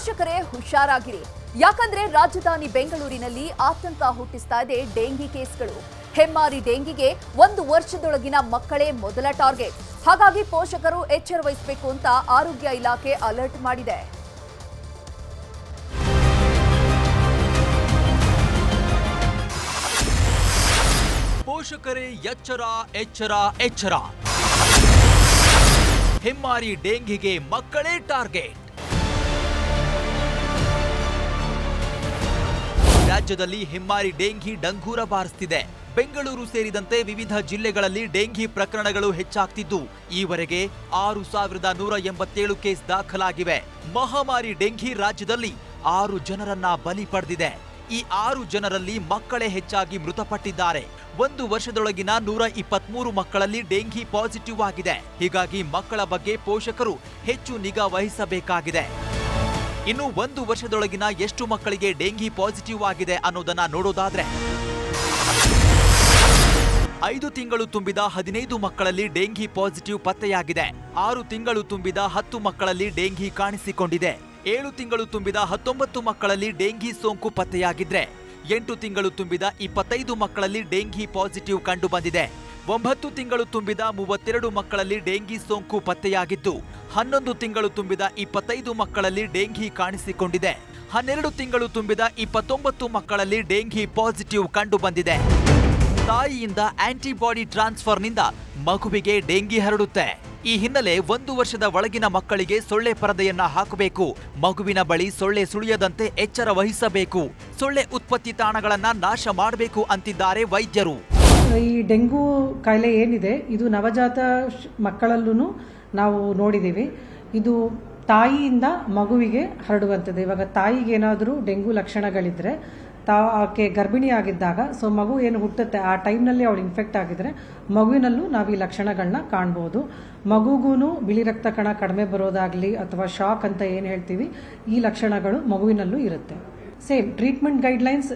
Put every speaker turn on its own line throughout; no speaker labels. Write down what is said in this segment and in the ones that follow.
ಪೋಷಕರೇ ಹುಷಾರಾಗಿರಿ. ಯಾಕಂದ್ರೆ ರಾಜಧಾನಿ ಬೆಂಗಳೂರಿನಲ್ಲಿ ಆತಂಕ ಹುಟ್ಟಿಸ್ತಾ ಇದೆ ಡೆಂಗಿ ಕೇಸ್ಗಳು. ಹೆಮ್ಮಾರಿ ಡೆಂಗಿಗೆ ಒಂದು ವರ್ಷದೊಳಗಿನ ಮಕ್ಕಳೇ ಮೊದಲ ಟಾರ್ಗೆಟ್. ಹಾಗಾಗಿ ಪೋಷಕರು ಎಚ್ಚರ ವಹಿಸಬೇಕು ಅಂತ ಆರೋಗ್ಯ ಇಲಾಖೆ ಅಲರ್ಟ್ ಮಾಡಿದೆ.
ಪೋಷಕರೇ ಎಚ್ಚರ ಎಚ್ಚರ ಎಚ್ಚರ. ಹೆಮ್ಮಾರಿ ಡೆಂಗಿಗೆ ಮಕ್ಕಳೇ ಟಾರ್ಗೆಟ್. ರಾಜ್ಯದಲ್ಲಿ ಹೆಮ್ಮಾರಿ ಡೆಂಘಿ ಡಂಗೂರ ಬಾರಿಸ್ತಿದೆ. ಬೆಂಗಳೂರು ಸೇರಿದಂತೆ ವಿವಿಧ ಜಿಲ್ಲೆಗಳಲ್ಲಿ ಡೆಂಘಿ ಪ್ರಕರಣಗಳು ಹೆಚ್ಚಾಗ್ತಿದ್ದು. ಈವರೆಗೆ ಆರು ಸಾವಿರದ ನೂರ ಎಂಬತ್ತೇಳು ಕೇಸ್ ದಾಖಲಾಗಿವೆ. ಮಹಾಮಾರಿ ಡೆಂಘಿ ರಾಜ್ಯದಲ್ಲಿ ಆರು ಜನರನ್ನ ಬಲಿ ಪಡೆದಿದೆ. ಈ ಆರು ಜನರಲ್ಲಿ ಮಕ್ಕಳೇ ಹೆಚ್ಚಾಗಿ ಮೃತಪಟ್ಟಿದ್ದಾರೆ. ಒಂದು ವರ್ಷದೊಳಗಿನ ನೂರ ಇಪ್ಪತ್ಮೂರು ಮಕ್ಕಳಲ್ಲಿ ಡೆಂಘಿ ಪಾಸಿಟಿವ್ ಆಗಿದೆ. ಹೀಗಾಗಿ ಮಕ್ಕಳ ಬಗ್ಗೆ ಪೋಷಕರು ಹೆಚ್ಚು ನಿಗಾ ವಹಿಸಬೇಕಾಗಿದೆ. ಇನ್ನು ಒಂದು ವರ್ಷದೊಳಗಿನ ಎಷ್ಟು ಮಕ್ಕಳಿಗೆ ಡೆಂಗಿ ಪಾಸಿಟಿವ್ ಆಗಿದೆ ಅನ್ನೋದನ್ನ ನೋಡೋದಾದ್ರೆ ಐದು ತಿಂಗಳು ತುಂಬಿದ ಹದಿನೈದು ಮಕ್ಕಳಲ್ಲಿ ಡೆಂಗಿ ಪಾಸಿಟಿವ್ ಪತ್ತೆಯಾಗಿದೆ. ಆರು ತಿಂಗಳು ತುಂಬಿದ ಹತ್ತು ಮಕ್ಕಳಲ್ಲಿ ಡೆಂಗಿ ಕಾಣಿಸಿಕೊಂಡಿದೆ. ಏಳು ತಿಂಗಳು ತುಂಬಿದ ಹತ್ತೊಂಬತ್ತು ಮಕ್ಕಳಲ್ಲಿ ಡೆಂಗಿ ಸೋಂಕು ಪತ್ತೆಯಾಗಿದ್ರೆ, ಎಂಟು ತಿಂಗಳು ತುಂಬಿದ ಇಪ್ಪತ್ತೈದು ಮಕ್ಕಳಲ್ಲಿ ಡೆಂಗಿ ಪಾಸಿಟಿವ್ ಕಂಡು ಬಂದಿದೆ ಒಂಬತ್ತು ತಿಂಗಳು ತುಂಬಿದ ಮೂವತ್ತೆರಡು ಮಕ್ಕಳಲ್ಲಿ ಡೆಂಗಿ ಸೋಂಕು ಪತ್ತೆಯಾಗಿದ್ದು, ಹನ್ನೊಂದು ತಿಂಗಳು ತುಂಬಿದ ಇಪ್ಪತ್ತೈದು ಮಕ್ಕಳಲ್ಲಿ ಡೆಂಗಿ ಕಾಣಿಸಿಕೊಂಡಿದೆ. ಹನ್ನೆರಡು ತಿಂಗಳು ತುಂಬಿದ ಇಪ್ಪತ್ತೊಂಬತ್ತು ಮಕ್ಕಳಲ್ಲಿ ಡೆಂಗಿ ಪಾಸಿಟಿವ್ ಕಂಡುಬಂದಿದೆ. ತಾಯಿಯಿಂದ ಆಂಟಿಬಾಡಿ ಟ್ರಾನ್ಸ್ಫರ್ನಿಂದ ಮಗುವಿಗೆ ಡೆಂಗಿ ಹರಡುತ್ತೆ. ಈ ಹಿನ್ನೆಲೆ ಒಂದು ವರ್ಷದ ಒಳಗಿನ ಮಕ್ಕಳಿಗೆ ಸೊಳ್ಳೆ ಪರದೆಯನ್ನ ಹಾಕಬೇಕು. ಮಗುವಿನ ಬಳಿ ಸೊಳ್ಳೆ ಸುಳಿಯದಂತೆ ಎಚ್ಚರ ವಹಿಸಬೇಕು. ಸೊಳ್ಳೆ ಉತ್ಪತ್ತಿ ತಾಣಗಳನ್ನ ನಾಶ ಮಾಡಬೇಕು ಅಂತಿದ್ದಾರೆ ವೈದ್ಯರು.
ಈ ಡೆಂಗು ಕಾಯಿಲೆ ಏನಿದೆ, ಇದು ನವಜಾತ ಮಕ್ಕಳಲ್ಲೂ ನಾವು ನೋಡಿದ್ದೀವಿ ಇದು ತಾಯಿಯಿಂದ ಮಗುವಿಗೆ ಹರಡುವಂಥದ್ದು. ಇವಾಗ ತಾಯಿಗೆ ಏನಾದರೂ ಡೆಂಗು ಲಕ್ಷಣಗಳಿದ್ದರೆ ತಾ ಆಕೆ ಗರ್ಭಿಣಿ ಆಗಿದ್ದಾಗ, ಸೊ ಮಗು ಏನು ಹುಟ್ಟುತ್ತೆ, ಆ ಟೈಮ್ನಲ್ಲಿ ಅವಳು ಇನ್ಫೆಕ್ಟ್ ಆಗಿದ್ರೆ, ಮಗುವಿನಲ್ಲೂ ನಾವು ಈ ಲಕ್ಷಣಗಳನ್ನ ಕಾಣ್ಬೋದು. ಮಗುಗೂ ಬಿಳಿ ರಕ್ತ ಕಣ ಕಡಿಮೆ ಬರೋದಾಗಲಿ ಅಥವಾ ಶಾಕ್ ಅಂತ ಏನು ಹೇಳ್ತೀವಿ, ಈ ಲಕ್ಷಣಗಳು ಮಗುವಿನಲ್ಲೂ ಇರುತ್ತೆ. ಸೇಮ್ ಟ್ರೀಟ್ಮೆಂಟ್ ಗೈಡ್ಲೈನ್ಸ್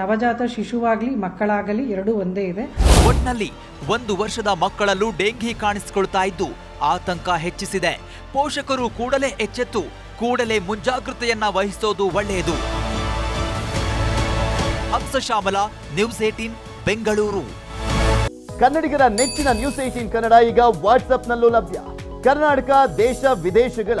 ನವಜಾತ ಶಿಶುವಾಗಲಿ ಮಕ್ಕಳಾಗಲಿ ಎರಡೂ ಒಂದೇ ಇದೆ.
ಒಟ್ನಲ್ಲಿ ಒಂದು ವರ್ಷದ ಮಕ್ಕಳಲ್ಲೂ ಡೆಂಗಿ ಕಾಣಿಸಿಕೊಳ್ತಾ ಇದ್ದು ಆತಂಕ ಹೆಚ್ಚಿಸಿದೆ. ಪೋಷಕರು ಕೂಡಲೇ ಎಚ್ಚೆತ್ತು ಕೂಡಲೇ ಮುಂಜಾಗ್ರತೆಯನ್ನ ವಹಿಸೋದು ಒಳ್ಳೆಯದು. Hamsashyamala news eighteen Bengaluru.
ಕನ್ನಡಿಗರ ನೆಚ್ಚಿನ ನ್ಯೂಸ್ ಏಟೀನ್ ಕನ್ನಡ ಈಗ ವಾಟ್ಸ್ಆಪ್ನಲ್ಲೂ ಲಭ್ಯ. ಕರ್ನಾಟಕ ದೇಶ ವಿದೇಶಗಳ.